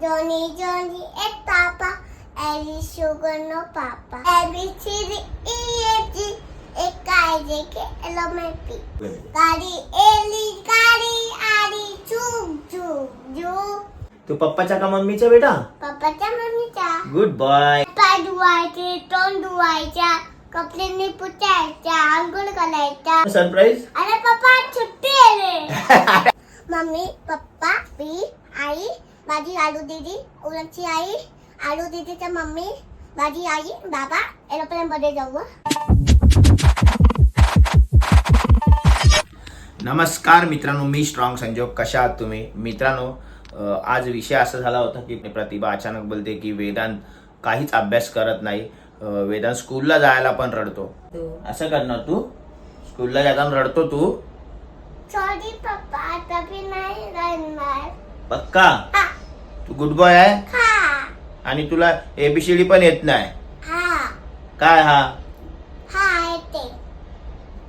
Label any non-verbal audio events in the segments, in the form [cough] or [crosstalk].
Johnny, Johnny, and Papa. Ellie, sugar, no Papa. A, B, C, D, E, F, G, H, I, J, K, L, M, N, P. गाडी एली गाडी आली चूक चूक चूक तू पप्पाच्या का मम्मीच्या बेटा? पप्पाच्या मम्मीच्या. गुड बॉय पाय धुवायचे तोंड धुवायच्या कपडे पुसायच्या आंघोळ घालायच्या. सरप्राईज अरे पप्पा सुट्टी आहे रे. [laughs] मम्मी पप्पा मी आई माझी आलू दीदी उलटची आई आलू दीदीच्या मम्मी माझी आई बाबा एरोप्लेन मध्ये जाऊ. नमस्कार मित्रांनो मी स्ट्रॉंग संजोग. कशा आहात तुम्ही? मित्रांनो आज विषय असा झाला होता की प्रतिभा अचानक बोलते की वेदांत काहीच अभ्यास करत नाही. वेदांत स्कूलला जायला पण रडतो. असं करणार तू? स्कूलला जाताना रडतो तू? सॉरी पप्पा आता मी नाही रडणार. पक्का? हा. तू गुड बॉय आहे? हा. आणि तुला एबीसीडी पण येत नाही? हा. काय हा? हा येते.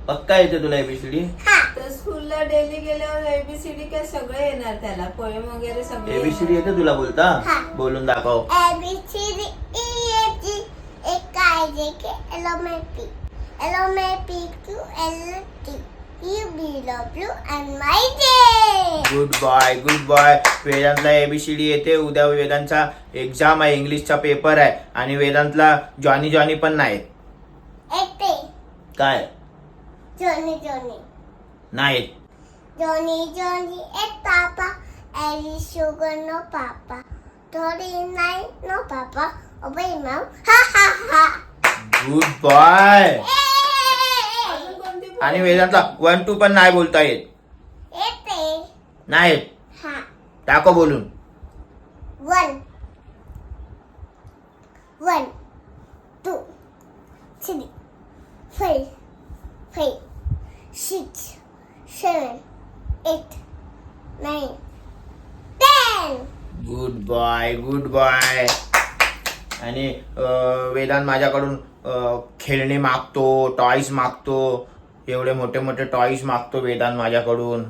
पक्का येते तुला एबीसीडी हा. तर स्कूलला डेली गेल्यावर एबीसीडी काय सगळं येणार त्याला? पोएम वगैरे सगळे एबीसीडी येते तुला बोलता? हा. बोलून दाखव. A B C D E F G H I J K L M N P. L M N P Q R T. You be good you and my day. Goodbye, goodbye. वेदांतला ABCD येते उद्या वेदांतचा exam आहे इंग्लिशचा paper आहे आणि वेदांतला Johnny Johnny पण नाही. काय? जॉनी जॉनी नाही. Johnny Johnny yes papa. एली पापा थोडी नाही नो पापा अबे मॅम हा हा गुड बाय! आणि वेदांतला वन टू पण नाही बोलता येत. येते. नाहीत हा. टाको बोलून. One. One, two, three, five, five, six, seven, eight, nine, ten. Good boy good boy. आणि वेदांत माझ्याकडून खेळणी मागतो टॉईस मागतो. एवढे मोठे मोठे टॉईस मागतो वेदांत माझ्याकडून.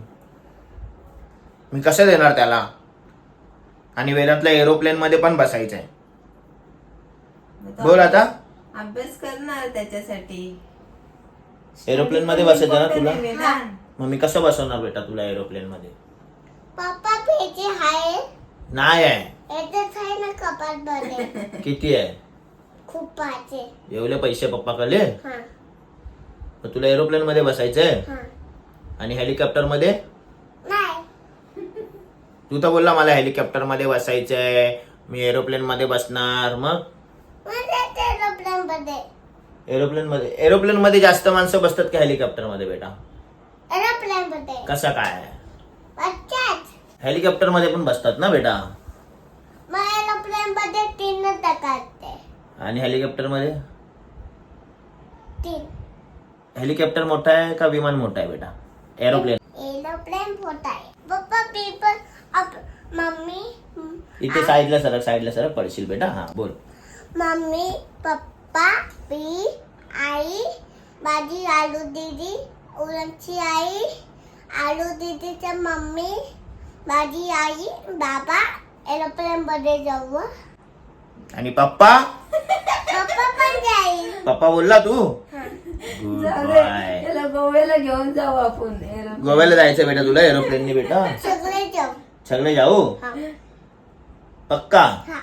मी कसं देणार त्याला? आणि वेदांतला एरोप्लेन मध्ये पण बसायचं आहे बोल आता. अभ्यास करणार त्याच्यासाठी. एरोप्लेन मध्ये बसायचं ना तुला. मग मी कसं बसवणार बेटा तुला एरोप्लेन मध्ये? पप्पा आहे नाही आहे. येतच आहे ना कपाटमध्ये किती आहे? खूप पाहिजे एवढे पैसे पप्पाकडे हा. मग तुला एरोप्लेन मध्ये बसायचंय? हा. आणि हेलिकॉप्टरमध्ये नाही. तू तर बोलला मला हेलिकॉप्टरमध्ये बसायचंय मी एरोप्लेन मध्ये बसणार मग? ते एरोप्लेन मध्ये एरोप्लेन मध्ये जास्त माणसं बसतात का हेलिकॉप्टरमध्ये बेटा? एरोप्लेन मध्ये कसं काय? हेलिकॉप्टरमध्ये पण बसतात ना बेटा? एरोप्लेन मध्ये तीन आणि हेलिकॉप्टरमध्ये तीन. हेलिकॉप्टर मोठा आहे का विमान मोठा आहे बेटा? एरोप्लेन एरोप्लेन मोठा आहे. पप्पा पेपर अप मम्मी इथे साईडला सरक साईडला सरक पडशील बेटा. हा बोल. मम्मी पप्पा मी आई माझी आलू दीदी उलटची आई आलू दीदीच्या मम्मी माझी आई बाबा एरोप्लेन मध्ये जाऊ. आणि पप्पा? [laughs] पप्पा पण जाईल. पप्पा बोलला तू? हा. गुड जाऊ दे. बाय त्याला गोव्याला घेऊन जाऊ आपण. एरोप्लेन. गोव्याला जायचं बेटा तुला एरोप्लेननी बेटा. सगळे जाऊ. सगळे जाऊ? हा. पक्का? हा.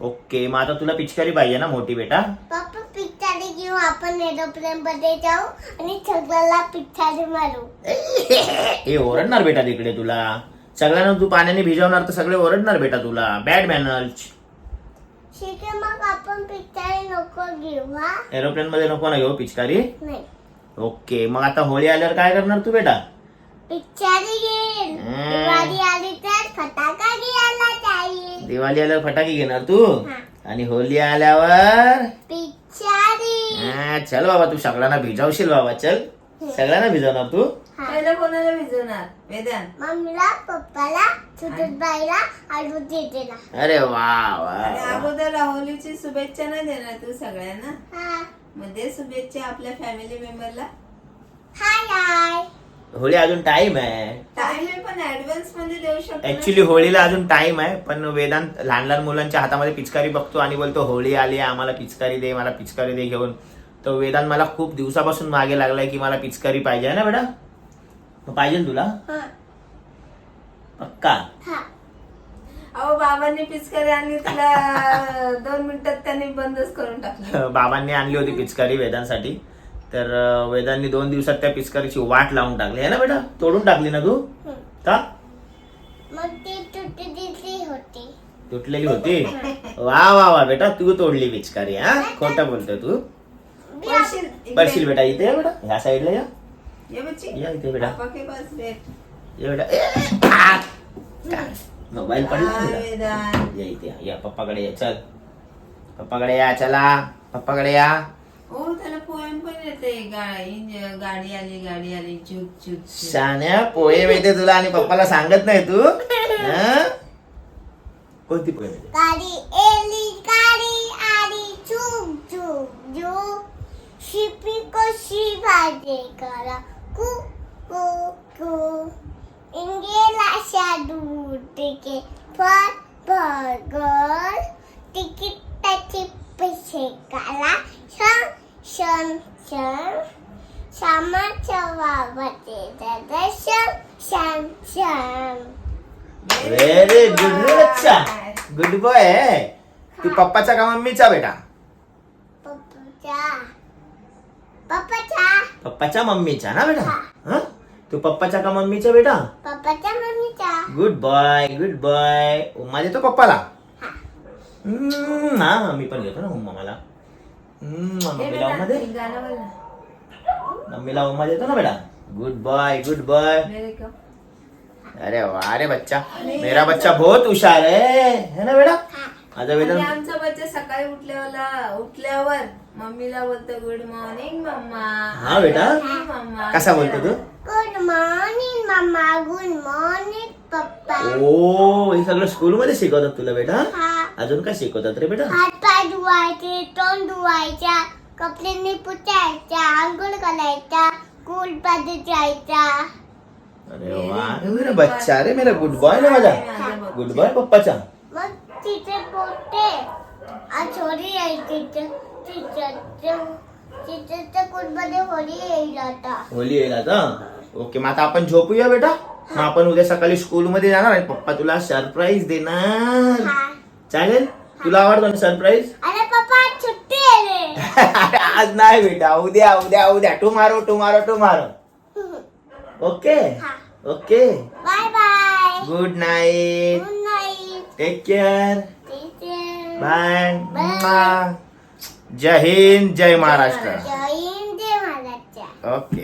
ओके मग आता तुला पिचकारी पाहिजे ना मोठी बेटा? पप्पा पिक्चारी घेऊ. आपण एरोप्लेन मध्ये जाऊ आणि सगळ्याला पिक्चारी मारू. [laughs] हे ओरडणार बेटा तिकडे तुला. सगळ्यांना तू पाण्याने भिजवणार तर सगळे ओरडणार बेटा तुला. बॅड मॅनर्स मग आपण नको घेऊ एरोप्लेन मध्ये नको ना घेऊ पिचकारी? नाही. ओके मग आता होळी आल्यावर काय करणार तू बेटा? पिक्चारी घेईल. दिवाळी आली तर फटाका घ्यायला जाईल. दिवाळी आल्यावर फटाके घेणार तू? हा. आणि होळी आल्यावर? हा, चल बाबा तू सगळ्यांना भिजवशील बाबा चल. सगळ्यांना भिजवणार तू? हा. पहिलं कोणाला भिजवणार? वेदांत. मम्मीला पप्पाला बाईला आलू देतेला अरे वा आणि वा. अगोदर राहुलीची शुभेच्छा नाही देणार तू सगळ्यांना? हा. मग दे शुभेच्छा आपल्या फॅमिली मेंबरला हाय हाय होळी अजून टाइम आहे. टाइम आहे पण ऍडव्हान्समध्ये देऊ शकतो ना. ऍक्च्युली होळीला अजून टाइम आहे पण वेदांत लहान लहान मुलांच्या हातामध्ये पिचकारी बघतो आणि बोलतो होळी आली आहे आम्हाला पिचकारी दे मला पिचकारी दे घेऊन. तर वेदांत मला खूप दिवसापासून मागे लागलाय की मला पिचकारी पाहिजे आहे ना बेटा? मग पाहिजे तुला? हा. पक्का? हा. अहो बाबांनी पिचकारी आणली तिला दोन मिनिटात त्यांनी बंदच करून टाकली. [laughs] बाबांनी आणली होती पिचकारी वेदांसाठी. तर वेदांनी दोन दिवसात त्या पिचकारीची वाट लावून टाकली आहे ना बेटा? तोडून टाकली ना तू. का? मग ती तुटलेली होती. तुटलेली होती? वा वा वा बेटा तू तोडली पिचकारी हा? खोटं बोलतोय तू. पडशील बेटा इथे ये बेटा. ह्या साईडला या. ये बच्ची. या इथे बेटा. पापा के पास बैठ ये बेटा. ए, आ! काय? मोबाईल पडला. या इथे या. पप्पाकडे या. चल. पप्पाकडे या चला. पप्पाकडे या. हो त्याला पोएम पण येते. गाडी गाडी आली गाडी आली. चुक चुक चुक. शान्या पोहे मिळते तुला आणि पप्पाला सांगत नाही तू. [laughs] हं? कोणती पोहे मिळते गाडी एली. शिपी कशी भाजे करा? कू कू कू. इंगेला शाडू टिके फर बगर. तिकीटाचे पैसे काला शन शन शन श्यामाच्या बाबाचे दादा शन शन शन व्हेरी गुड बच्चा गुड बॉय तू पप्पाचा का मम्मीचा बेटा? पप्पाच्या पप्पाच्या. पप्पाच्या मम्मीचा ना बेटा? हं? तू पप्पाचा का मम्मीचा बेटा? पप्पाच्या मम्मीच्या. गुड बॉय गुड बॉय उम्मा देतो पप्पाला. हम्म, हा मी पण घेतो ना उम्मा मला. हम्म, हे मम्मीला उम्मा दे. मम्मीला उम्मा देतो ना बेटा. Good boy good boy. अरे वा रे बच्चा. मेरा बच्चा बहुत हुशार है. है ना बेटा? माझा वेदन आमचा बच्चा सकाळी उठल्यावर उठल्यावर मम्मीला बोलतो गुड मॉर्निंग मम्मा हा, बेटा. मम्मा कसा बोलतो तू? गुड मॉर्निंग मम्मा गुड मॉर्निंग पप्पा ओ हे सगळं स्कूल मध्ये शिकवतात तुला बेटा? हा. अजून काय शिकवतात रे बेटा? हात पाय धुवायचे तोंड धुवायच्या कपड्यांनी पुसायच्या आंघोळ घालायच्या स्कूल मध्ये जायचा अरे वा मेरा बच्चा रे मेरा गुड बॉय ना माझा. गुड बॉय पप्पाचा. मग तिथे आहे तिथे होली येईल आता. ओके मग आता आपण झोपूया बेटा? मग आपण उद्या सकाळी स्कूल मध्ये जाणार आणि पप्पा तुला सरप्राईज देणार. हा. चालेल? तुला आवडतो ना सरप्राईज [laughs] अरे पप्पा आज नाही बेटा. उद्या उद्या उद्या. Tomorrow tomorrow tomorrow okay? हा. Okay? Bye bye good night good night take care teacher bye जय हिंद जय महाराष्ट्र. जय हिंद जय महाराष्ट्र. ओके.